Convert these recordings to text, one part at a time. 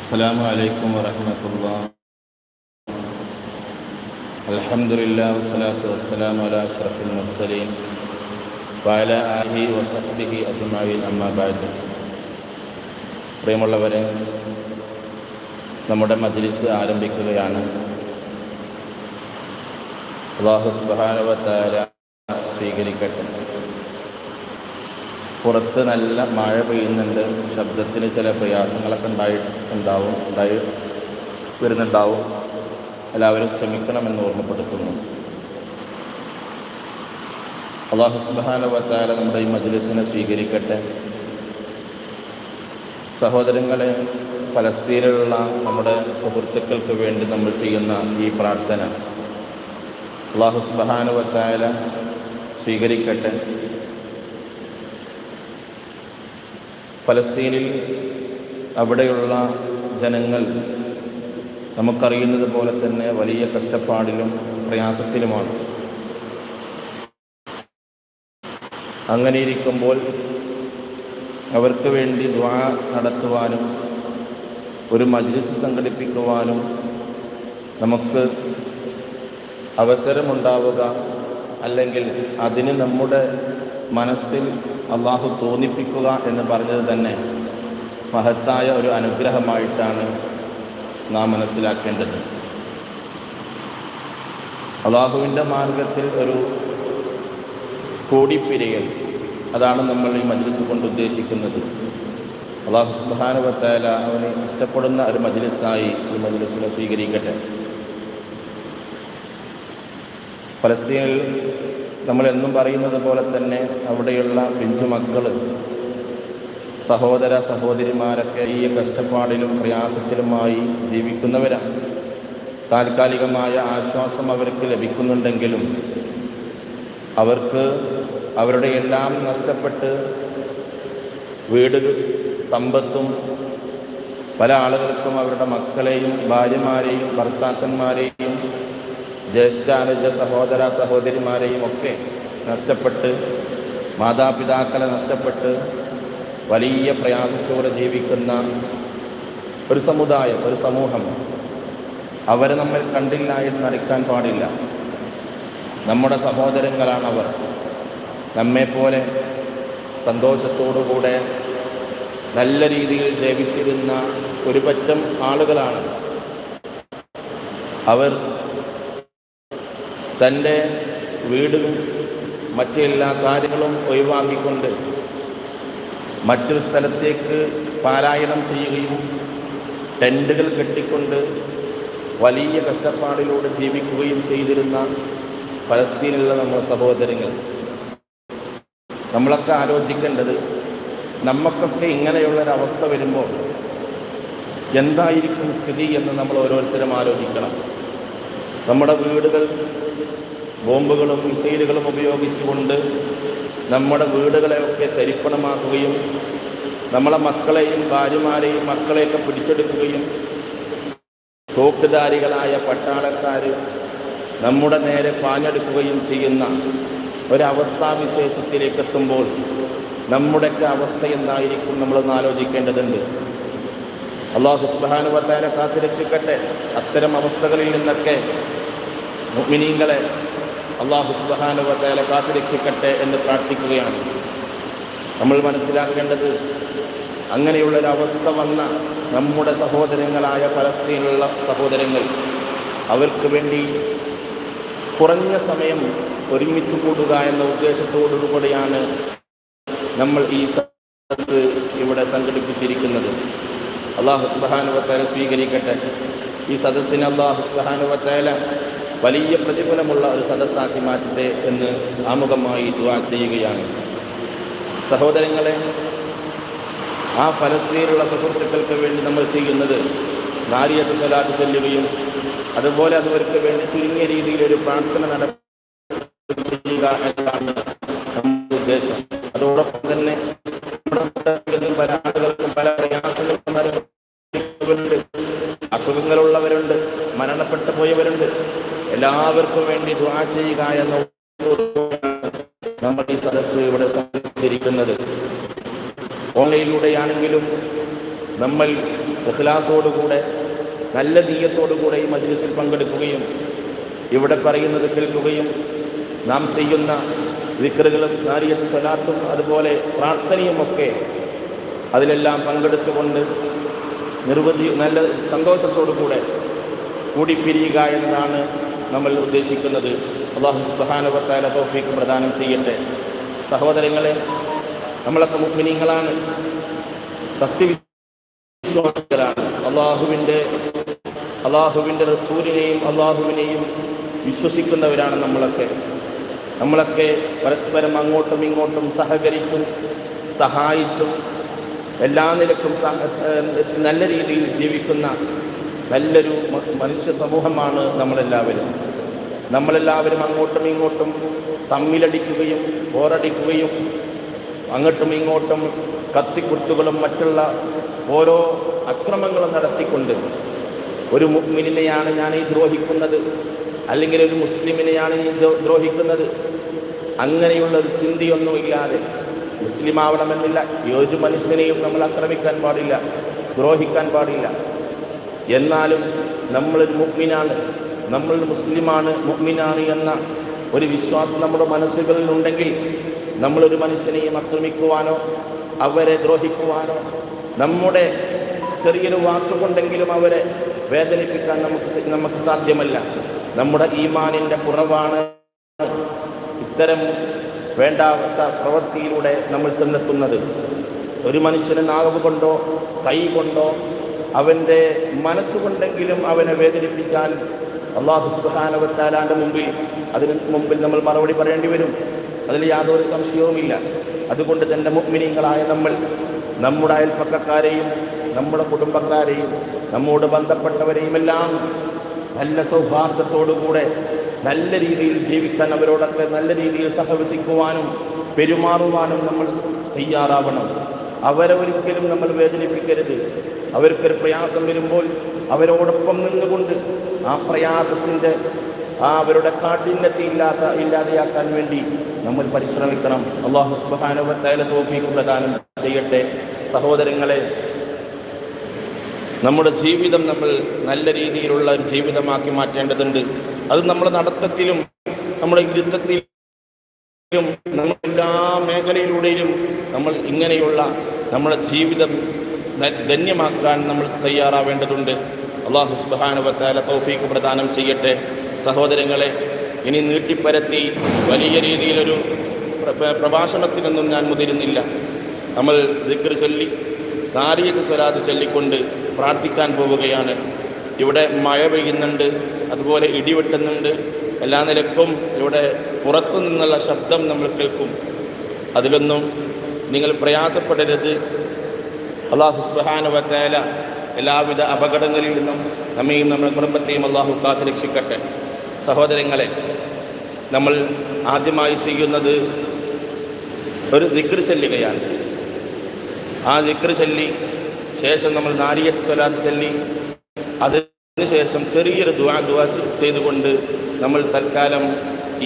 السلام عليكم ورحمة الله الحمد لله والصلاة والسلام على أشرف المرسلين وعلى آله وصحبه أجمعين أما بعد പ്രിയമുള്ളവരെ നമ്മുടെ മജ്ലിസ് ആരംഭിക്കുകയാണ് അള്ളാഹു സുബാനുവത്താല സ്വീകരിക്കട്ടെ പുറത്ത് നല്ല മഴ പെയ്യുന്നുണ്ട്. ശബ്ദത്തിന് ചില പ്രയാസങ്ങളൊക്കെ ഉണ്ടായി ഉണ്ടാവും ഉണ്ടായി വരുന്നുണ്ടാവും. എല്ലാവരും ക്ഷമിക്കണമെന്ന് ഓർമ്മപ്പെടുത്തുന്നു. അള്ളാഹു സുബാനുവത്താല നമ്മുടെ ഈ മജ്ലിസിനെ സ്വീകരിക്കട്ടെ. സഹോദരങ്ങളെ ഫലസ്തീനിലുള്ള നമ്മുടെ സുഹൃത്തുക്കൾക്ക് വേണ്ടി നമ്മൾ ചെയ്യുന്ന ഈ പ്രാർത്ഥന. അള്ളാഹു സുബാനുവത്തായ സ്വീകരിക്കട്ടെ. ഫലസ്തീനിൽ അവിടെയുള്ള ജനങ്ങൾ നമുക്കറിയുന്നത് പോലെ തന്നെ വലിയ കഷ്ടപ്പാടിലും പ്രയാസത്തിലുമാണ്. അങ്ങനെ ഇരിക്കുമ്പോൾ അവർക്ക് വേണ്ടി ദ്വാ നടത്തുവാനും ഒരു മജ്ലിസ് സംഘടിപ്പിക്കുവാനും നമുക്ക് അവസരമുണ്ടാവുക അല്ലെങ്കിൽ അതിന് നമ്മുടെ മനസ്സിൽ അള്ളാഹു തോന്നിപ്പിക്കുക എന്ന് പറഞ്ഞത് തന്നെ മഹത്തായ ഒരു അനുഗ്രഹമായിട്ടാണ് നാം മനസ്സിലാക്കേണ്ടത്. അള്ളാഹുവിന്റെ മാർഗത്തിൽ ഒരു കൂടിപ്പിരിയൽ അതാണ് നമ്മൾ ഈ മജ്ലിസ് കൊണ്ട് ഉദ്ദേശിക്കുന്നത്. അള്ളാഹു സുബാനുവത്തായ അവന് ഇഷ്ടപ്പെടുന്ന ഒരു മജ്ലിസായി ഈ മജ്ലിസിനെ സ്വീകരിക്കട്ടെ. പലസ്തീനിൽ നമ്മൾ എന്നും പറയുന്നത് പോലെ തന്നെ അവിടെയുള്ള പിഞ്ചു മക്കൾ സഹോദര സഹോദരിമാരൊക്കെ ഈ കഷ്ടപ്പാടിലും പ്രയാസത്തിലുമായി ജീവിക്കുന്നവരാണ്. താൽക്കാലികമായ ആശ്വാസം അവർക്ക് ലഭിക്കുന്നുണ്ടെങ്കിലും അവർക്ക് അവരുടെ എല്ലാം നഷ്ടപ്പെട്ട് വീട് സമ്പത്തും പല ആളുകൾക്കും അവരുടെ മക്കളെയും ഭാര്യമാരെയും ഭർത്താക്കന്മാരെയും ജ്യേഷ്ഠാനുജ സഹോദര സഹോദരിമാരെയും ഒക്കെ നഷ്ടപ്പെട്ട് മാതാപിതാക്കളെ നഷ്ടപ്പെട്ട് വലിയ പ്രയാസത്തോടെ ജീവിക്കുന്ന ഒരു സമുദായം ഒരു സമൂഹം അവരെ നമ്മൾ കണ്ടില്ല എന്ന് നടിക്കാൻ പാടില്ല. നമ്മുടെ സഹോദരങ്ങളാണവർ. നമ്മെപ്പോലെ സന്തോഷത്തോടുകൂടെ നല്ല രീതിയിൽ ജീവിച്ചിരുന്ന ഒരുപറ്റം ആളുകളാണ്. അവർ തന്റെ വീടും മറ്റെല്ലാ കാര്യങ്ങളും ഒഴിവാക്കിക്കൊണ്ട് മറ്റൊരു സ്ഥലത്തേക്ക് പാരായണം ചെയ്യുകയും ടെന്റുകൾ കെട്ടിക്കൊണ്ട് വലിയ കഷ്ടപ്പാടിലൂടെ ജീവിക്കുകയും ചെയ്തിരുന്ന ഫലസ്തീനിലുള്ള നമ്മുടെ സഹോദരങ്ങൾ. നമ്മളൊക്കെ ആലോചിക്കേണ്ടത് നമുക്കൊക്കെ ഇങ്ങനെയുള്ളൊരവസ്ഥ വരുമ്പോൾ എന്തായിരിക്കും സ്ഥിതി എന്ന് നമ്മൾ ഓരോരുത്തരും ആലോചിക്കണം. നമ്മുടെ വീടുകൾ ബോംബുകളും മിസൈലുകളും ഉപയോഗിച്ചുകൊണ്ട് നമ്മുടെ വീടുകളെയൊക്കെ തരിപ്പണമാക്കുകയും നമ്മളെ മക്കളെയും ഭാര്യമാരെയും മക്കളെയൊക്കെ പിടിച്ചെടുക്കുകയും തോക്കുധാരികളായ പട്ടാളക്കാർ നമ്മുടെ നേരെ പാഞ്ഞെടുക്കുകയും ചെയ്യുന്ന ഒരവസ്ഥാവിശേഷത്തിലേക്ക് എത്തുമ്പോൾ നമ്മുടെയൊക്കെ അവസ്ഥ എന്തായിരിക്കും നമ്മളൊന്ന് ആലോചിക്കേണ്ടതുണ്ട്. അള്ളാഹു സുബാനുവത്താനെ കാത്തുരക്ഷിക്കട്ടെ അത്തരം അവസ്ഥകളിൽ നിന്നൊക്കെ മുഗ്മിനീങ്ങളെ അള്ളാഹു സുബാനുവത്താലെ കാത്തുരക്ഷിക്കട്ടെ എന്ന് പ്രാർത്ഥിക്കുകയാണ്. നമ്മൾ മനസ്സിലാക്കേണ്ടത് അങ്ങനെയുള്ളൊരവസ്ഥ വന്ന നമ്മുടെ സഹോദരങ്ങളായ ഫലസ്തീനിലുള്ള സഹോദരങ്ങൾ അവർക്ക് വേണ്ടി കുറഞ്ഞ സമയം ഒരുമിച്ച് കൂടുക എന്ന ഉദ്ദേശത്തോടുകൂടിയാണ് നമ്മൾ ഈ സദസ് ഇവിടെ സംഘടിപ്പിച്ചിരിക്കുന്നത്. അള്ളാഹു സുബാനുവത്തേല സ്വീകരിക്കട്ടെ. ഈ സദസ്സിനെ അള്ളാഹു സുബാനുവത്തേല വലിയ പ്രതിഫലമുള്ള ഒരു സദസ്സാക്കി മാറ്റട്ടെ എന്ന് ആമുഖമായി ദുവാ ചെയ്യുകയാണ്. സഹോദരങ്ങളെ ആ ഫലസ്തീനിലുള്ള സുഹൃത്തുക്കൾക്ക് വേണ്ടി നമ്മൾ ചെയ്യുന്നത് നാരിയത്ത് സ്വലാത്ത് ചൊല്ലുകയും അതുപോലെ അവർക്ക് വേണ്ടി ചുരുങ്ങിയ രീതിയിൽ ഒരു പ്രാർത്ഥന നടത്തുക എന്നതാണ് നമ്മുടെ ഉദ്ദേശം. അതോടൊപ്പം തന്നെ പല ആളുകൾക്കും പല പ്രയാസങ്ങൾക്കും അനുഭവിക്കുന്നവരുണ്ട് അസുഖങ്ങളുള്ളവരുണ്ട് മരണപ്പെട്ടു പോയവരുണ്ട്. എല്ലാവർക്കും വേണ്ടി ദ്വാ ചെയ്യുക എന്ന നമ്മൾ ഈ സദസ്സ് ഇവിടെ സംഘടിപ്പിച്ചിരിക്കുന്നത് ഓൺലൈനിലൂടെയാണെങ്കിലും നമ്മൾ ഇഖ്ലാസോടുകൂടെ നല്ല നീയത്തോടുകൂടെ ഈ മജ്ലിസിൽ പങ്കെടുക്കുകയും ഇവിടെ പറയുന്നത് കേൾക്കുകയും നാം ചെയ്യുന്ന വിക്രുകളും നാരിയത്ത് സ്വലാത്തും അതുപോലെ പ്രാർത്ഥനയും പ്രാർത്ഥനയുമൊക്കെ അതിലെല്ലാം പങ്കെടുത്തുകൊണ്ട് നിർവധി നല്ല സന്തോഷത്തോടു കൂടെ കൂടിപ്പിരിയുക എന്നതാണ് നമ്മൾ ഉദ്ദേശിക്കുന്നത്. അള്ളാഹു സുബാനുവത്തായ തോഫീക്ക് പ്രദാനം ചെയ്യട്ടെ. സഹോദരങ്ങളെ നമ്മളൊക്കെ മുഖ്മിനീങ്ങളാണ് സത്യവിശ്വാസികളാണ്. അള്ളാഹുവിന്റെ അള്ളാഹുവിന്റെ റസൂലിനെയും അള്ളാഹുവിനെയും വിശ്വസിക്കുന്നവരാണ് നമ്മളൊക്കെ. നമ്മളൊക്കെ പരസ്പരം അങ്ങോട്ടും ഇങ്ങോട്ടും സഹകരിച്ചും സഹായിച്ചും എല്ലാ നിലക്കും നല്ല രീതിയിൽ ജീവിക്കുന്ന നല്ലൊരു മനുഷ്യ സമൂഹമാണ് നമ്മളെല്ലാവരും. നമ്മളെല്ലാവരും അങ്ങോട്ടും ഇങ്ങോട്ടും തമ്മിലടിക്കുകയും പോരടിക്കുകയും അങ്ങോട്ടും ഇങ്ങോട്ടും കത്തിക്കുത്തുകളും മറ്റുള്ള ഓരോ അക്രമങ്ങളും നടത്തിക്കൊണ്ട് ഒരു മുഗ്മിനെയാണ് ഞാൻ ഈ ദ്രോഹിക്കുന്നത് അല്ലെങ്കിൽ ഒരു മുസ്ലിമിനെയാണ് ഈ ദ്രോഹിക്കുന്നത്. അങ്ങനെയുള്ള ഒരു ചിന്തയൊന്നുമില്ലാതെ മുസ്ലിം ആവണമെന്നില്ല ഒരു മനുഷ്യനെയും നമ്മൾ ആക്രമിക്കാൻ പാടില്ല ദ്രോഹിക്കാൻ പാടില്ല. എന്നാലും നമ്മളൊരു മുഗ്മിനാണ് നമ്മൾ മുസ്ലിമാണ് മുഗ്മിനാണ് എന്ന ഒരു വിശ്വാസം നമ്മുടെ മനസ്സുകളിൽ ഉണ്ടെങ്കിൽ നമ്മളൊരു മനുഷ്യനെയും ആക്രമിക്കുവാനോ അവരെ ദ്രോഹിക്കുവാനോ നമ്മുടെ ചെറിയൊരു വാക്കുകൊണ്ടെങ്കിലും അവരെ വേദനിപ്പിക്കാൻ നമുക്ക് നമുക്ക് സാധ്യമല്ല. നമ്മുടെ ഈമാനിന്റെ കുറവാണ്. ഇത്തരം വേണ്ടാത്ത പ്രവൃത്തിയിലൂടെ നമ്മൾ ചെന്നെത്തുന്നത്. ഒരു മനുഷ്യന് നാവ് കൊണ്ടോ കൈ കൊണ്ടോ അവന്റെ മനസ്സുകൊണ്ടെങ്കിലും അവനെ വേദനിപ്പിക്കാൻ അള്ളാഹു സുബാനവത്താലാന്റെ മുമ്പിൽ അതിന് മുമ്പിൽ നമ്മൾ മറുപടി പറയേണ്ടി വരും. അതിൽ യാതൊരു സംശയവുമില്ല. അതുകൊണ്ട് തന്നെ മുഗ്മിനീങ്ങളായ നമ്മൾ നമ്മുടെ അയൽപ്പക്കക്കാരെയും നമ്മുടെ കുടുംബക്കാരെയും നമ്മോട് ബന്ധപ്പെട്ടവരെയുമെല്ലാം നല്ല സൗഹാർദ്ദത്തോടുകൂടെ നല്ല രീതിയിൽ ജീവിക്കാൻ അവരോടൊക്കെ നല്ല രീതിയിൽ സഹവസിക്കുവാനും പെരുമാറുവാനും നമ്മൾ തയ്യാറാവണം. അവരെ ഒരിക്കലും നമ്മൾ വേദനിപ്പിക്കരുത്. അവർക്കൊരു പ്രയാസം വരുമ്പോൾ അവരോടൊപ്പം നിന്നുകൊണ്ട് ആ പ്രയാസത്തിന്റെ ആ അവരുടെ കാഠിന്യത്തെ ഇല്ലാത്ത ഇല്ലാതെയാക്കാൻ വേണ്ടി നമ്മൾ പരിശ്രമിക്കണം. അള്ളാഹു സുബാനുവത്തായ തോഫീക്ക് പ്രദാനം ചെയ്യട്ടെ. സഹോദരങ്ങളെ നമ്മുടെ ജീവിതം നമ്മൾ നല്ല രീതിയിലുള്ള ഒരു ജീവിതമാക്കി മാറ്റേണ്ടതുണ്ട്. അത് നമ്മുടെ നടത്തത്തിലും നമ്മുടെ ഇരുത്തത്തിലും നമ്മുടെ എല്ലാ മേഖലയിലൂടെയും നമ്മൾ ഇങ്ങനെയുള്ള നമ്മുടെ ജീവിതം ധന്യമാക്കാൻ നമ്മൾ തയ്യാറാവേണ്ടതുണ്ട്. അള്ളാഹു സുബാനുവത്താല തൗഫീക്ക് പ്രദാനം ചെയ്യട്ടെ. സഹോദരങ്ങളെ ഇനി നീട്ടിപ്പരത്തി വലിയ രീതിയിലൊരു പ്രഭാഷണത്തിനൊന്നും ഞാൻ മുതിരുന്നില്ല. നമ്മൾ ദിക്കർ ചൊല്ലി നാരിയത്ത് സ്വരാത് ചൊല്ലിക്കൊണ്ട് പ്രാർത്ഥിക്കാൻ പോവുകയാണ് ഇവിടെ മഴ പെയ്യുന്നുണ്ട് അതുപോലെ ഇടിവെട്ടുന്നുണ്ട്. എല്ലാ നിലക്കും ഇവിടെ പുറത്തു നിന്നുള്ള ശബ്ദം നമ്മൾ കേൾക്കും. അതിലൊന്നും നിങ്ങൾ പ്രയാസപ്പെടരുത്. അള്ളാഹു സുബാനുവത്തേല എല്ലാവിധ അപകടങ്ങളിൽ നിന്നും നമ്മയും നമ്മുടെ കുടുംബത്തെയും അള്ളാഹു കാത്തു രക്ഷിക്കട്ടെ സഹോദരങ്ങളെ നമ്മൾ ആദ്യമായി ചെയ്യുന്നത് ഒരു ദിക്ർ ചെല്ലുകയാണ്. ആ ദിക്ർ ചൊല്ലി ശേഷം നമ്മൾ നാരിയത്ത് സ്വലാത്ത് ചൊല്ലി. അതിനുശേഷം ചെറിയൊരു ദുവാ ദുവാ ചെയ്തുകൊണ്ട് നമ്മൾ തൽക്കാലം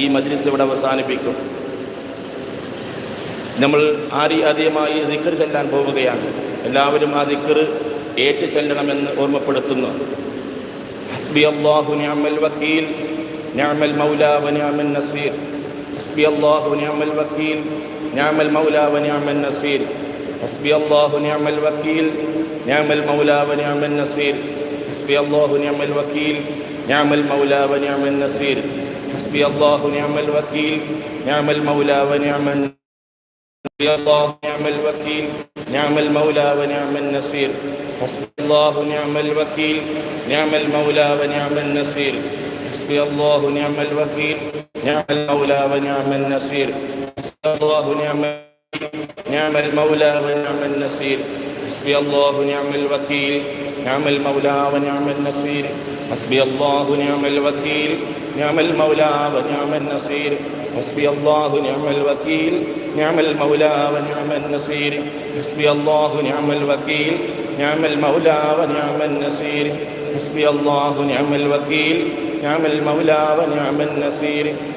ഈ മജ്ലിസ് ഇവിടെ അവസാനിപ്പിക്കും. നമ്മൾ ആരി ആദ്യമായി ദിക്കർ ചെല്ലാൻ പോവുകയാണ്. എല്ലാവരും ആ ദിക്കർ ഏറ്റു ചെല്ലണമെന്ന് ഓർമ്മപ്പെടുത്തുന്നു. ഹസ്ബി അള്ളാഹു നിഅമൽ വക്കീൽ മൗല വ നിഅമൻ നസീർ. ഹസ്ബി അള്ളാഹു നിഅമൽ വക്കീൽ മൗല വ നിഅമൻ നസീർ. حسبي الله نعم الوكيل نعم المولى ونعم النصير. حسبي الله نعم الوكيل نعم المولى ونعم النصير. حسبي الله نعم الوكيل نعم المولى ونعم حسبي الله نعم الوكيل نعم المولى ونعم النصير. حسبي الله نعم الوكيل نعم المولى ونعم النصير. حسبي الله نعم الوكيل نعم المولى ونعم النصير. حسبي الله نعم نعم المولى ونعم النصير. حسبي الله نعم الوكيل. نعم المولى ونعم النصير. حسبي الله نعم الوكيل. نعم المولى ونعم النصير. حسبي الله نعم الوكيل. نعم المولى ونعم النصير. حسبي الله نعم الوكيل. نعم المولى ونعم النصير. حسبي الله نعم الوكيل. نعم المولى ونعم النصير.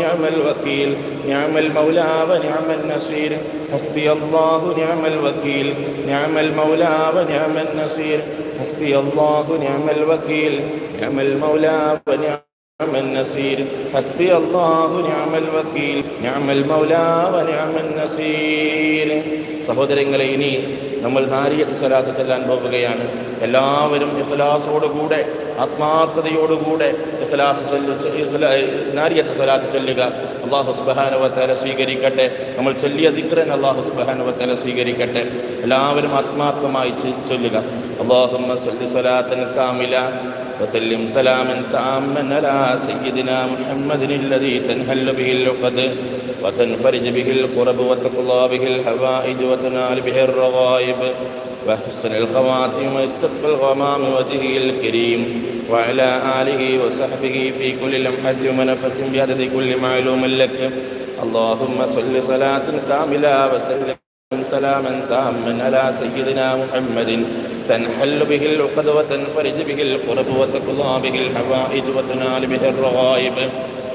نعم الوكيل نعم المولى ونعم النصير حسبي الله نعم الوكيل نعم المولى ونعم النصير حسبي الله نعم الوكيل نعم المولى ونعم نعم النصير حسبي الله نعم الوكيل نعم المولى ونعم النصير സഹോദരങ്ങളെ ഇനി നമ്മൾ നാരിയത്ത് സ്വലാത്ത് ചെല്ലാൻ പോവുകയാണ് എല്ലാവരും ഇഖ്ലാസോടുകൂടെ ആത്മാർത്ഥതയോടുകൂടെ ഇഖ്ലാസ് ചൊല്ലു നാരിയത്ത് സ്വലാത്ത് ചൊല്ലുക അള്ളാഹു സുബാനുവത്തല സ്വീകരിക്കട്ടെ നമ്മൾ ചൊല്ലിയ ദിക്രൻ അള്ളാഹു സുബാനുവത്തല സ്വീകരിക്കട്ടെ എല്ലാവരും ആത്മാർത്ഥമായി ചൊല്ലുക അള്ളാഹുമ്മ സല്ലി സ്വലാത്തൻ കാമില وسلم سلاما تاما على سيدنا محمد الذي تنهل به العقد وتنفرج به القرب وتقضى به الحوائج وتنال به الرغائب وحسن الخواتم ويستسقى الغمام وجهه الكريم وعلى آله وصحبه في كل لمحة ونفس بعدد كل معلوم لك. اللهم صل صلاة كاملة وسلم سلاما تاما على سيدنا محمد. تنحل به العقد وتنفرج به القرب وتقضى به الحوائج وتنال به الرغائب.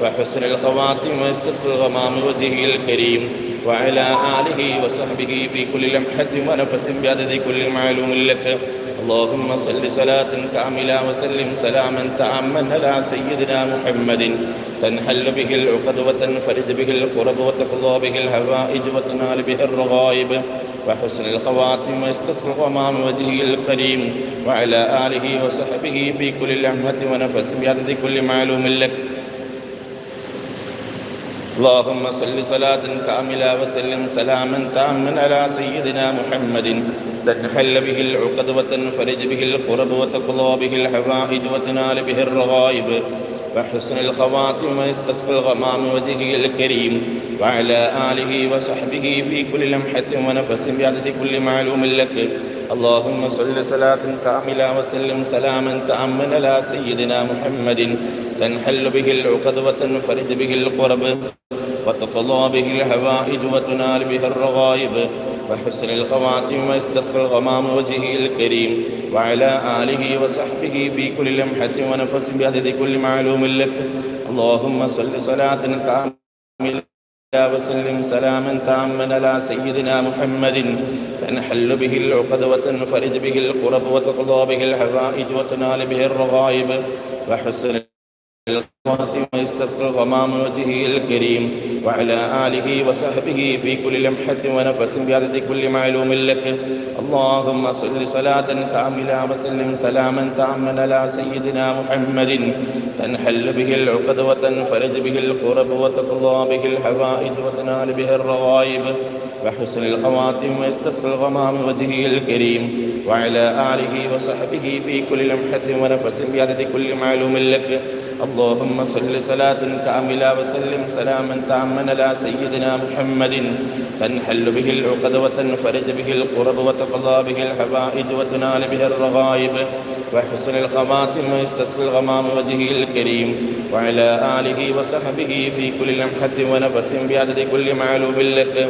وحسن الخواتم ويستسقى الغمام وجهه الكريم. وعلى آله وصحبه في كل لمحة ونفس بعدد كل معلوم لك. اللهم صل صلاة كاملة وسلم سلاما تاما على سيدنا محمد. تنحل به العقد وتنفرج به القرب وتقضى به الهوائج وتنال به الرغائب. وحسن الخواتم ويستسقى غمام وجهه الكريم. وعلى آله وصحبه في كل لمحة ونفس بعدد كل معلوم لك. اللهم صل صلاة كاملة وسلم سلاما تاما على سيدنا محمد تنحل به العقد وتنفرج به القرب وتقضى به الحوائج وتنال به الرغائب وحسن الخواتم ويستسقى الغمام وجهه الكريم وعلى آله وصحبه في كل لمحة ونفس بعدد كل معلوم لك. اللهم صل صلاة كاملة وسلم سلاما تأمن على سيدنا محمد. تنحل به العقد وتنفرج به القرب وتقضى به الحوائج وتنال به الرغائب. وحسن الخواتم ويستسقى الغمام وجهه الكريم وعلى آله وصحبه في كل لمحة ونفس بعدد كل معلوم لك. اللهم صل صلاة كاملة وسلم سلاما تاما على سيدنا محمد. تنحل به العقد وتنفرج به القرب وتقضى به الحوائج وتنال به الرغائب. وحسن الخاتم ويستسقى الغمام وجهه الكريم. وعلى آله وصحبه في كل لمحة ونفس بعدد كل معلوم لك. اللهم صل صلاة كاملة وسلم سلاما تاما على سيدنا محمد. تنحل به العقد وتنفرج به القرب وتقضى به الحوائج وتنال به الرغائب وحسن الخواتم ويستسقى الغمام وجهه الكريم. وعلى آله وصحبه في كل لمحة ونفس بعدد كل معلوم لك. اللهم صل صلاة كاملة وسلم سلاما تاما على سيدنا محمد تنحل به العقد وتنفرج به القرب وتقضى به الحوائج وتنال به الرغائب وحسن الخواتم ويستسقي الغمام وجهه الكريم وعلى آله وصحبه في كل لمحة ونفس بعدد كل معلوم لك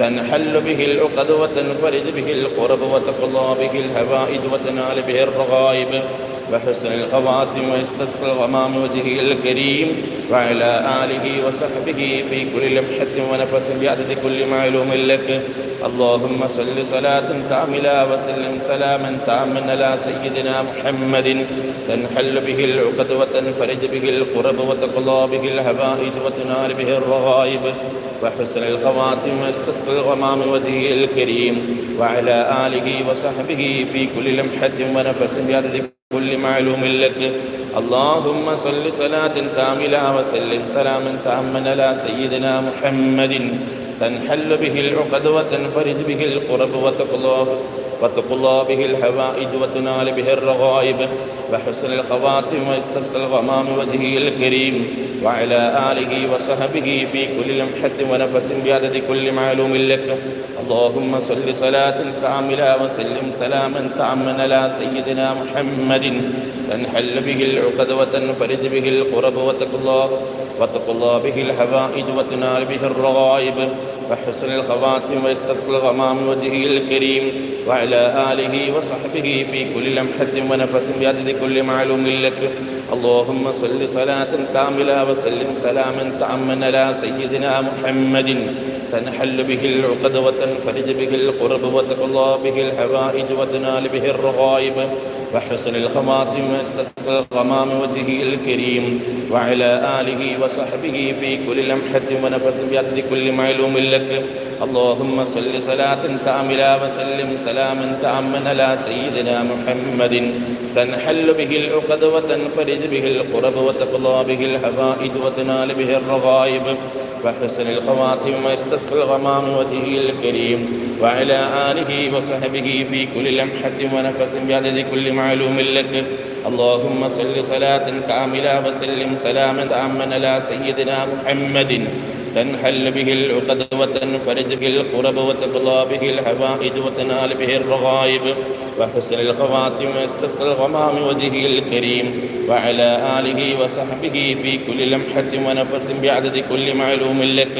تنحل به العقد وتنفرج به القرب وتقضى به الهوائج وتنال به الرغائب وحسن الخواتم ويستسقى الغمام وجهه الكريم وعلى آله وصحبه في كل لمحة ونفس بعدد كل معلوم لك. اللهم صل صلاة كاملة وسلم سلاما تاما على سيدنا محمد. تنحل به العقد وتنفرج به القرب وتقضى به الهبائج وتنال به الرغائب. وحسن الخواتم واستسقى الغمام وجهه الكريم وعلى آله وصحبه في كل لمحة ونفس بعدد كل معلوم لك. اللهم صل صلاة كاملة وسلم سلاما تاما على سيدنا محمد. تنحل به العقد وتنفرج به القرب وتقضى وتقضى به الحوائج وتنال به الرغائب وحسن الخواتم ويستسقى الغمام وجهه الكريم وعلى آله وصحبه في كل لمحة ونفس بعدد كل معلوم لك. اللهم صل صلاة كاملة وسلم سلاما تاما على سيدنا محمد. تنحل به العقد وتنفرج به القرب وتقضى وتقضى به الحوائج وتنال به الرغائب. وحسن الخواتم ويستسقى الغمام وجهه الكريم وعلى آله وصحبه في كل لمحة ونفس بعدد كل معلوم لك. اللهم صل صلاة كاملة وسلم سلاما تاما على سيدنا محمد. تنحل به العقد وتنفرج به القرب وتقضى به الحوائج وتنال به الرغائب. وحسن الخواتم واستسقى الغمام وجهه الكريم وعلى آله وصحبه في كل لمحة ونفس بعدد كل معلوم لك. اللهم صل صلاة كاملة وسلم سلاما تاما على سيدنا محمد. تنحل به العقد وتنفرج به القرب وتقضى به الحوائج وتنال به الرغائب. وحسن الخواتم ويستسقى الغمام وجهه الكريم وعلى آله وصحبه في كل لمحة ونفس بعدد كل معلوم لك. اللهم صل صلاة كاملة وسلم سلاما تاما على سيدنا محمد تنحل به العقد وتنفرج به القرب وتقضى به الحوائج وتنال به الرغائب وحسن الخواتم ويستسقى الغمام وجهه الكريم وعلى آله وصحبه في كل لمحة ونفس بعدد كل معلوم لك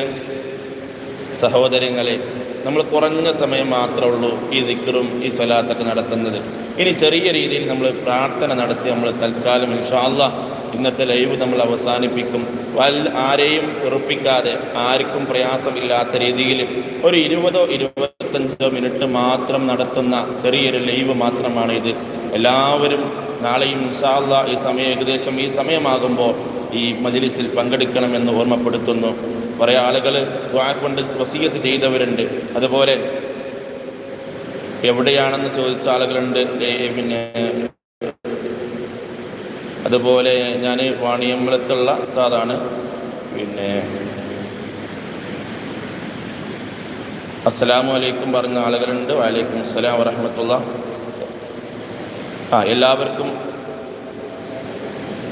സഹോദരങ്ങളെ നമ്മൾ കുറഞ്ഞ സമയം മാത്രമേ ഉള്ളൂ ഈ ദിക്കറും ഈ സ്വലാത്തൊക്കെ നടത്തുന്നത്. ഇനി ചെറിയ രീതിയിൽ നമ്മൾ പ്രാർത്ഥന നടത്തി നമ്മൾ തൽക്കാലം ഇൻഷാല്ല ഇന്നത്തെ ലൈവ് നമ്മൾ അവസാനിപ്പിക്കും. വൽ ആരെയും ഉറപ്പിക്കാതെ ആർക്കും പ്രയാസമില്ലാത്ത രീതിയിൽ ഒരു ഇരുപതോ ഇരുപത്തഞ്ചോ മിനിറ്റ് മാത്രം നടത്തുന്ന ചെറിയൊരു ലൈവ് മാത്രമാണ് ഇത് എല്ലാവരും നാളെയും ഇൻഷാല്ല ഈ സമയം ഏകദേശം ഈ സമയമാകുമ്പോൾ ഈ മജ്ലിസിൽ പങ്കെടുക്കണമെന്ന് ഓർമ്മപ്പെടുത്തുന്നു. കുറേ ആളുകൾ കൊണ്ട് വസീയത്ത് ചെയ്തവരുണ്ട്. അതുപോലെ എവിടെയാണെന്ന് ചോദിച്ച ആളുകളുണ്ട്. പിന്നെ അതുപോലെ ഞാൻ വാണിയമ്പലത്തുള്ള ഉസ്താദാണ്. പിന്നെ അസ്സലാമു അലൈക്കും പറഞ്ഞ ആളുകളുണ്ട്. വലൈക്കും അസ്സലാം വറഹമത്തുള്ള. ആ എല്ലാവർക്കും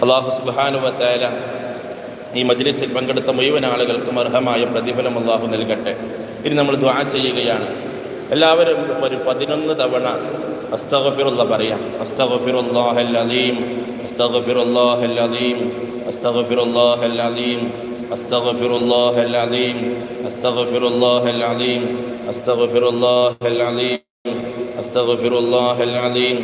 അള്ളാഹു സുബാനുവത്തായ ഈ മജ്ലിസിൽ പങ്കെടുത്ത മുഴുവൻ ആളുകൾക്കും അർഹമായ പ്രതിഫലം അള്ളാഹു നൽകട്ടെ. ഇനി നമ്മൾ ദ്വാ ചെയ്യുകയാണ്. എല്ലാവരും ഒരു പതിനൊന്ന് തവണ അസ്തഗഫിറുള്ള പറയാം. അസ്തഗഫിറുല്ലാഹൽ അലീം അസ്തഗഫിറുല്ലാഹൽ അലീം അസ്തഗഫിറുല്ലാഹൽ അലീം أستغفر الله العظيم أستغفر الله العظيم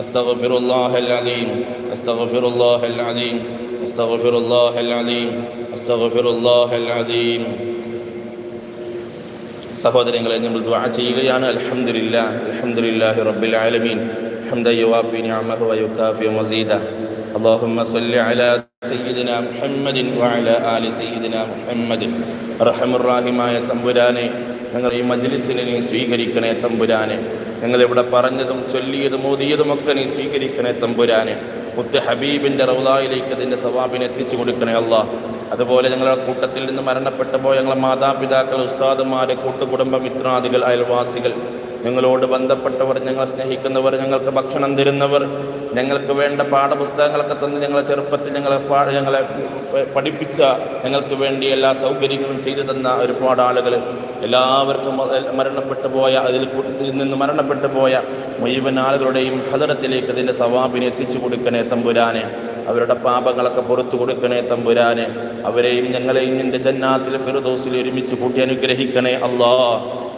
أستغفر الله العظيم أستغفر الله العظيم استغفر الله العظيم استغفر الله العظيم സഹോദരങ്ങളെ നമ്മൾ ദുആ ചെയ്യുകയാണ്. അലഹമില്ല അൽഹംദുലില്ലാഹി റബ്ബിൽ ആലമീൻ. حمد يوافي نعمه ويكافئ مزيدا اللهم صل على سيدنا محمد وعلى آل سيدنا محمد رحم الراഹിമായ തമ്പുരാനെ ഞങ്ങൾ ഈ മജ്ലിസിനെ നീ സ്വീകരിക്കണേ തമ്പുരാനെ. ഞങ്ങൾ ഇവിടെ പറഞ്ഞതും ചൊല്ലിയതും ഓതിയതും ഒക്കെ നീ സ്വീകരിക്കണേ തമ്പുരാനെ. മുത്ത് ഹബീബിന്റെ റൗലായിലേക്ക് അതിന്റെ സവാബിനെ എത്തിച്ചു കൊടുക്കണേ അല്ല അതുപോലെ ഞങ്ങളുടെ കൂട്ടത്തിൽ നിന്ന് മരണപ്പെട്ടപ്പോൾ പോയ ഞങ്ങളെ മാതാപിതാക്കൾ ഉസ്താദുമാർ കൂട്ടുകുടുംബ മിത്രാദികൾ അയൽവാസികൾ ഞങ്ങളോട് ബന്ധപ്പെട്ടവർ ഞങ്ങളെ സ്നേഹിക്കുന്നവർ ഞങ്ങൾക്ക് ഭക്ഷണം തരുന്നവർ ഞങ്ങൾക്ക് വേണ്ട പാഠപുസ്തകങ്ങളൊക്കെ തന്ന് ഞങ്ങളെ ചെറുപ്പത്തിൽ ഞങ്ങളെ പാ ഞങ്ങളെ പഠിപ്പിച്ച ഞങ്ങൾക്ക് വേണ്ടി എല്ലാ സൗകര്യങ്ങളും ചെയ്തു തന്ന ഒരുപാട് ആളുകൾ എല്ലാവർക്കും മരണപ്പെട്ടു പോയ അതിൽ നിന്ന് മരണപ്പെട്ടു പോയ മുഴുവൻ ആളുകളുടെയും ഹദറത്തിലേക്ക് അതിന്റെ സവാബിനെ എത്തിച്ചു കൊടുക്കണേ തമ്പുരാനെ. അവരുടെ പാപങ്ങളൊക്കെ പുറത്തു കൊടുക്കണേ തമ്പുരാനെ. അവരെയും ഞങ്ങളെയും നിന്റെ ജന്നാത്തിൽ ഫിറുദോസിൽ ഒരുമിച്ച് കൂട്ടി അനുഗ്രഹിക്കണേ അല്ലാ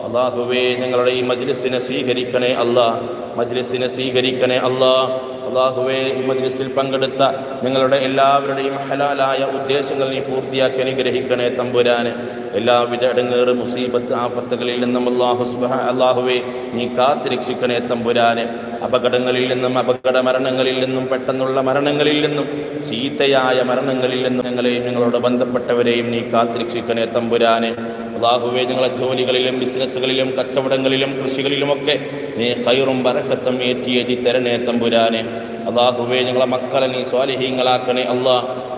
അള്ളാഹുവേ ഞങ്ങളുടെ ഈ മജ്ലിസിനെ സ്വീകരിക്കണേ അല്ലാ. മജ്ലിസിനെ സ്വീകരിക്കണേ അല്ലാ. അള്ളാഹുവേ ഈ മജ്ലിസിൽ പങ്കെടുത്ത ഞങ്ങളുടെ എല്ലാവരുടെയും ഹലാലായ ഉദ്ദേശങ്ങൾ നീ പൂർത്തിയാക്കി അനുഗ്രഹിക്കണേ തമ്പുരാന്. എല്ലാവിധ ഇടങ്ങേറ് മുസീബത്ത് ആഫത്തുകളിൽ നിന്നും അള്ളാഹു സുബഹ അള്ളാഹുവേ നീ കാത്തിരക്ഷിക്കണേ തമ്പുരാന്. അപകടങ്ങളിൽ നിന്നും അപകട മരണങ്ങളിൽ നിന്നും പെട്ടെന്നുള്ള മരണങ്ങളിൽ നിന്നും ചീത്തയായ മരണങ്ങളിൽ നിന്നും ഞങ്ങളെയും ഞങ്ങളോട് ബന്ധപ്പെട്ടവരെയും നീ കാത്തിരക്ഷിക്കണേ തമ്പുരാന്. അള്ളാഹുവേ ഞങ്ങളെ ജോലികളിലും ബിസിനസ്സുകളിലും കച്ചവടങ്ങളിലും കൃഷികളിലുമൊക്കെ നീ ഹൈറും ബറക്കത്തും ഏറ്റിയേറ്റി തരണേ തമ്പുരാനെ. അള്ളാഹുവെ ഞങ്ങളെ മക്കളെ നീ സ്വാലിഹീങ്ങളാക്കണേ അള്ളാ.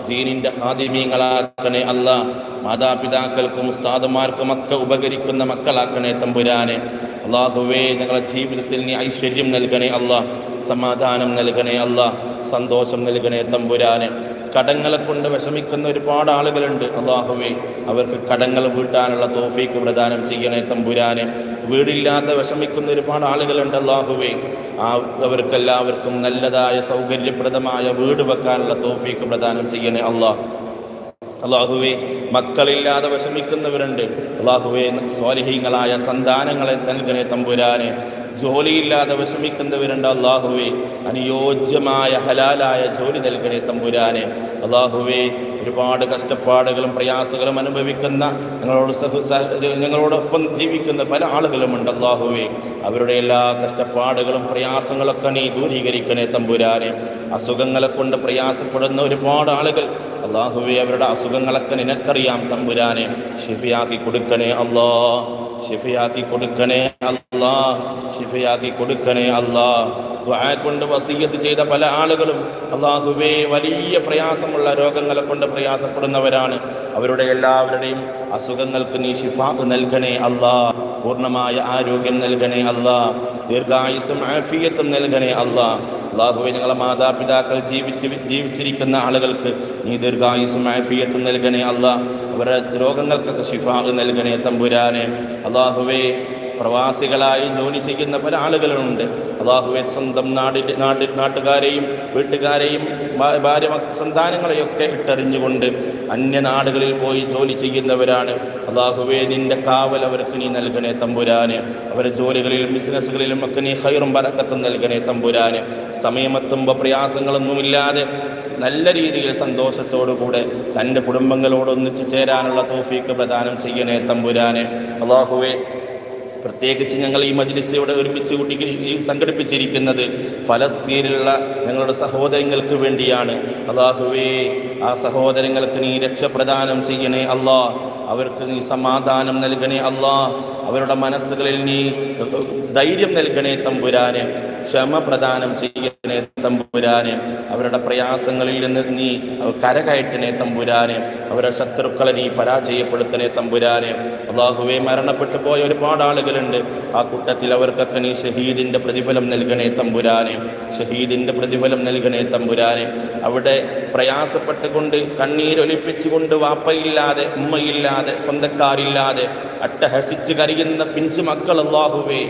ദീനിന്റെ ഹാദിമീങ്ങളാക്കണേ അല്ല മാതാപിതാക്കൾക്കും ഉസ്താദുമാർക്കും ഒക്കെ ഉപകരിക്കുന്ന മക്കളാക്കണേ തമ്പുരാനെ. അള്ളാഹുവേ ഞങ്ങളുടെ ജീവിതത്തിൽ നീ ഐശ്വര്യം നൽകണേ അല്ല സമാധാനം നൽകണേ അല്ല സന്തോഷം നൽകണേ തമ്പുരാനെ. കടങ്ങളെ കൊണ്ട് വിഷമിക്കുന്ന ഒരുപാട് ആളുകളുണ്ട്. അള്ളാഹുവേ അവർക്ക് കടങ്ങൾ വീട്ടാനുള്ള തോഫീക്ക് പ്രദാനം ചെയ്യണേ തമ്പുരാനെ. വീടില്ലാതെ വിഷമിക്കുന്ന ഒരുപാട് ആളുകളുണ്ട് അള്ളാഹുവേ. ആ അവർക്കെല്ലാവർക്കും നല്ലതായ സൗകര്യപ്രദമായ വീട് വെക്കാനുള്ള തോഫീക്ക് പ്രദാനം ചെയ്യണേ അള്ളാഹ്. അള്ളാഹുവെ മക്കളില്ലാതെ വിഷമിക്കുന്നവരുണ്ട്. അള്ളാഹുവെ സ്വാലിഹീങ്ങളായ സന്താനങ്ങളെ നൽകണേ തമ്പുരാനെ ജോലിയില്ലാതെ വിഷമിക്കുന്നവരുണ്ട് അള്ളാഹുവെ. അനുയോജ്യമായ ഹലാലായ ജോലി നൽകണേ തമ്പുരാനെ. അള്ളാഹുവെ ഒരുപാട് കഷ്ടപ്പാടുകളും പ്രയാസങ്ങളും അനുഭവിക്കുന്ന ഞങ്ങളോട് ഞങ്ങളോടൊപ്പം ജീവിക്കുന്ന പല ആളുകളുമുണ്ട് അള്ളാഹുവെ. അവരുടെ എല്ലാ കഷ്ടപ്പാടുകളും പ്രയാസങ്ങളൊക്കെ നീ ദൂരീകരിക്കണേ തമ്പുരാനെ. അസുഖങ്ങളെ കൊണ്ട് പ്രയാസപ്പെടുന്ന ഒരുപാട് ആളുകൾ അള്ളാഹുവെ അവരുടെ അസുഖങ്ങളൊക്കെ നിനക്കറിയാം തമ്പുരാനെ. ഷിഫിയാക്കി കൊടുക്കണേ അള്ളാ. ഷിഫിയാക്കി കൊടുക്കണേ അല്ലാ ഷിഫിയാക്കി കൊടുക്കണേ അല്ലാ ദുആ കൊണ്ട് വസീയത്ത് ചെയ്ത പല ആളുകളും അള്ളാഹുവേ വലിയ പ്രയാസമുള്ള രോഗങ്ങളെ കൊണ്ട് പ്രയാസപ്പെടുന്നവരാണ്. അവരുടെ എല്ലാവരുടെയും അസുഖങ്ങൾക്ക് നീ ഷിഫാത്ത് നൽകണേ അല്ലാ. പൂർണമായ ആരോഗ്യം നൽകണേ അല്ലാ. ദീർഘായുസും ആഫിയത്തും നൽകണേ അല്ലാ. അള്ളാഹുവെ ഞങ്ങളെ മാതാപിതാക്കൾ ജീവിച്ച് ജീവിച്ചിരിക്കുന്ന ആളുകൾക്ക് നീ ദീർഘായുസും ആഫിയത്തും നൽകണേ അല്ലാ. അവരുടെ രോഗങ്ങൾക്കൊക്കെ ഷിഫാ നൽകണേ തമ്പുരാനെ. അള്ളാഹുവേ പ്രവാസികളായി ജോലി ചെയ്യുന്ന പല ആളുകളുണ്ട്. അള്ളാഹുവെ സ്വന്തം നാടി നാട്ടിൽ നാട്ടുകാരെയും വീട്ടുകാരെയും ഭാര്യ സന്താനങ്ങളെയൊക്കെ ഇട്ടെറിഞ്ഞുകൊണ്ട് അന്യനാടുകളിൽ പോയി ജോലി ചെയ്യുന്നവരാണ്. അള്ളാഹുവെ നിന്റെ കാവൽ അവർക്ക് നീ നൽകണേ തമ്പുരാന്. അവരുടെ ജോലികളിലും ബിസിനസ്സുകളിലും ഒക്കെ നീ ഹൈറും പറക്കത്തും നൽകണേ തമ്പുരാന്. സമയമെത്തുമ്പോൾ പ്രയാസങ്ങളൊന്നുമില്ലാതെ നല്ല രീതിയിൽ സന്തോഷത്തോടുകൂടെ തന്റെ കുടുംബങ്ങളോടൊന്നിച്ച് ചേരാനുള്ള തോഫീക്ക് പ്രദാനം ചെയ്യണേ തമ്പുരാനെ. അള്ളാഹുവെ പ്രത്യേകിച്ച് ഞങ്ങൾ ഈ മജ്ലിസ് ഇവിടെ ഒരുമിച്ച് കൂട്ടി സംഘടിപ്പിച്ചിരിക്കുന്നത് ഫലസ്തീനിലുള്ള ഞങ്ങളുടെ സഹോദരങ്ങൾക്ക് വേണ്ടിയാണ്. അള്ളാഹുവേ ആ സഹോദരങ്ങൾക്ക് നീ രക്ഷപ്രദാനം ചെയ്യണേ അള്ളാഹ് അവർക്ക് നീ സമാധാനം നൽകണേ അള്ളാഹ് അവരുടെ മനസ്സുകളിൽ നീ ധൈര്യം നൽകണേ തമ്പുരാനെ. ക്ഷമ പ്രദാനം ചെയ്യണേ തമ്പുരാനെ. അവരുടെ പ്രയാസങ്ങളിൽ നിന്ന് നീ കരകയറ്റണേ തമ്പുരാനെ. അവരുടെ ശത്രുക്കളെ നീ പരാജയപ്പെടുത്തണേ തമ്പുരാനെ. അള്ളാഹുവെ മരണപ്പെട്ടു പോയ ഒരുപാട് ആളുകളുണ്ട്. ആ കൂട്ടത്തിൽ അവർക്കൊക്കെ നീ ഷഹീദിന്റെ പ്രതിഫലം നൽകണേ തമ്പുരാനെ. ഷഹീദിന്റെ പ്രതിഫലം നൽകണേ തമ്പുരാനെ. അവിടെ പ്രയാസപ്പെട്ടുകൊണ്ട് കണ്ണീരൊലിപ്പിച്ചുകൊണ്ട് വാപ്പയില്ലാതെ ഉമ്മയില്ലാതെ സ്വന്തക്കാരില്ലാതെ അട്ടഹസിച്ച് കരയുന്ന പിഞ്ചു മക്കൾ അള്ളാഹുവേ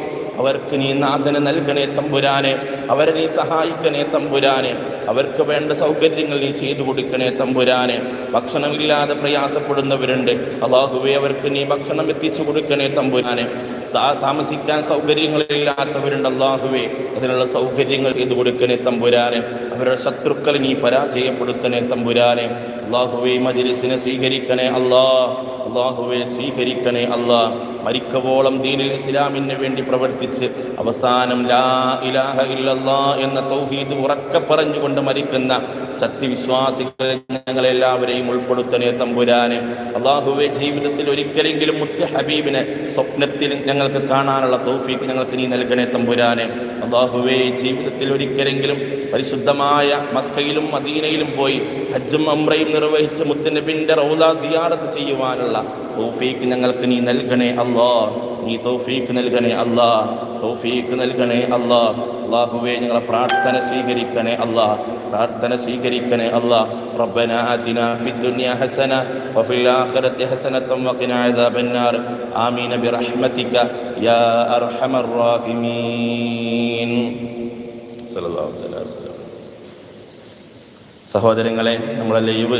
അവർക്ക് നീ നാഥന് നൽകണേ തമ്പുരാനെ അവരെ നീ സഹായിക്കണേ തമ്പുരാനെ അവർക്ക് വേണ്ട സൗകര്യങ്ങൾ നീ ചെയ്തു കൊടുക്കണേ തമ്പുരാനെ. ഭക്ഷണമില്ലാതെ പ്രയാസപ്പെടുന്നവരുണ്ട്. അള്ളാഹുവെ അവർക്ക് നീ ഭക്ഷണം എത്തിച്ചു കൊടുക്കണേ തമ്പുരാനെ. താമസിക്കാൻ സൗകര്യങ്ങളില്ലാത്തവരുണ്ട് അള്ളാഹുവെ അതിനുള്ള സൗകര്യങ്ങൾ ചെയ്തു കൊടുക്കണേ തമ്പുരാനെ. അവരുടെ ശത്രുക്കളെ നീ പരാജയപ്പെടുത്തണേ തമ്പുരാനെ. അള്ളാഹുവെ മജിലിസിനെ സ്വീകരിക്കണേ അല്ലാ. അള്ളാഹുവെ സ്വീകരിക്കണേ അല്ലാ. മരിക്കവോളം ദീനിൽ ഇസ്ലാമിന് വേണ്ടി പ്രവർത്തിച്ച് അവസാനം ലാ ഇലാഹ ഇല്ലല്ലാ എന്ന തൗഹീദ് ഉറക്കെ പറഞ്ഞുകൊണ്ട് മരിക്കുന്ന സത്യവിശ്വാസികളെ ഞങ്ങളെല്ലാവരെയും ഉൾപ്പെടുത്തണേ തമ്പുരാനെ. അള്ളാഹുവെ ജീവിതത്തിൽ ഒരിക്കലെങ്കിലും മുത്ത് ഹബീബിനെ സ്വപ്നത്തിൽ ഞങ്ങൾക്ക് കാണാനുള്ള തൗഫീക്ക് ഞങ്ങൾക്ക് നീ നൽകണേ തമ്പുരാനെ. അള്ളാഹുവെ ജീവിതത്തിൽ ഒരിക്കലെങ്കിലും പരിശുദ്ധമായ മക്കയിലും മദീനയിലും പോയി ഹജ്ജും അമ്രയും നിർവഹിച്ച് മുത്തനബിൻ്റെ റൗല സിയാറത്ത് ചെയ്യുവാനുള്ള തൗഫീക്ക് ഞങ്ങൾക്ക് നീ നൽകണേ അല്ലാ നീ തൗഫീക്ക് നൽകണേ അല്ലാ തൗഫീക്ക് നൽകണേ അല്ലാ അള്ളാഹുവെ ഞങ്ങളെ പ്രാർത്ഥന സ്വീകരിക്കണേ അല്ലാ പ്രാർത്ഥന സ്വീകരിക്കണേ അല്ലാ ربنا آتنا في الدنيا حسنة وفي الآخرة حسنة وقنا عذاب النار آمين برحمتك يا أرحم الراحمين صلى الله عليه وسلم സഹോദരങ്ങളെ നമ്മളെ ലൈവ്.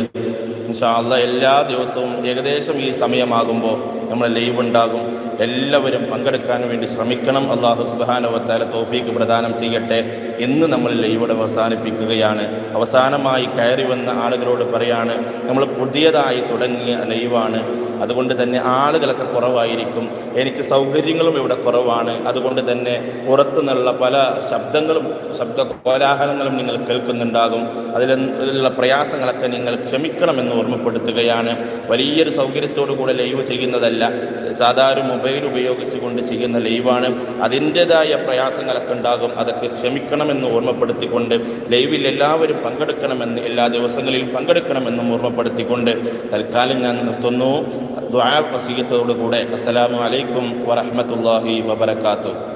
ഇൻഷാല്ല എല്ലാ ദിവസവും ഏകദേശം ഈ സമയമാകുമ്പോൾ നമ്മളെ ലൈവ് ഉണ്ടാകും എല്ലാവരും പങ്കെടുക്കാൻ വേണ്ടി ശ്രമിക്കണം. അള്ളാഹു സുബാനവത്താല തോഫീക്ക് പ്രദാനം ചെയ്യട്ടെ എന്ന് നമ്മൾ ഇവിടെ അവസാനിപ്പിക്കുകയാണ്. അവസാനമായി കയറി വന്ന ആളുകളോട് പറയാണ് നമ്മൾ പുതിയതായി തുടങ്ങിയ ലൈവാണ്. അതുകൊണ്ട് തന്നെ ആളുകളൊക്കെ കുറവായിരിക്കും. എനിക്ക് സൗകര്യങ്ങളും ഇവിടെ കുറവാണ്. അതുകൊണ്ട് തന്നെ പുറത്തു നിന്നുള്ള പല ശബ്ദങ്ങളും ശബ്ദ കോലാഹലങ്ങളും നിങ്ങൾ കേൾക്കുന്നുണ്ടാകും. അതിലുള്ള പ്രയാസങ്ങളൊക്കെ നിങ്ങൾ ക്ഷമിക്കണമെന്ന് ഓർമ്മപ്പെടുത്തുകയാണ്. വലിയൊരു സൗകര്യത്തോടു കൂടെ ലൈവ് ചെയ്യുന്നതല്ല. സാധാരണ മൊബൈൽ ഉപയോഗിച്ചുകൊണ്ട് ചെയ്യുന്ന ലൈവാണ്. അതിന്റെതായ പ്രയാസങ്ങളൊക്കെ ഉണ്ടാകും. അതൊക്കെ ക്ഷമിക്കണമെന്ന് ഓർമ്മപ്പെടുത്തിക്കൊണ്ട് ലൈവിൽ എല്ലാവരും പങ്കെടുക്കണമെന്ന് എല്ലാ ദിവസങ്ങളിലും പങ്കെടുക്കണമെന്നും ഓർമ്മപ്പെടുത്തിക്കൊണ്ട് തൽക്കാലം ഞാൻ നിർത്തുന്നു. ദ്വാ വസീയത്തോടു കൂടെ അസ്സലാമു അലൈക്കും വറഹ്മത്തുള്ളാഹി വബറകാതുഹു.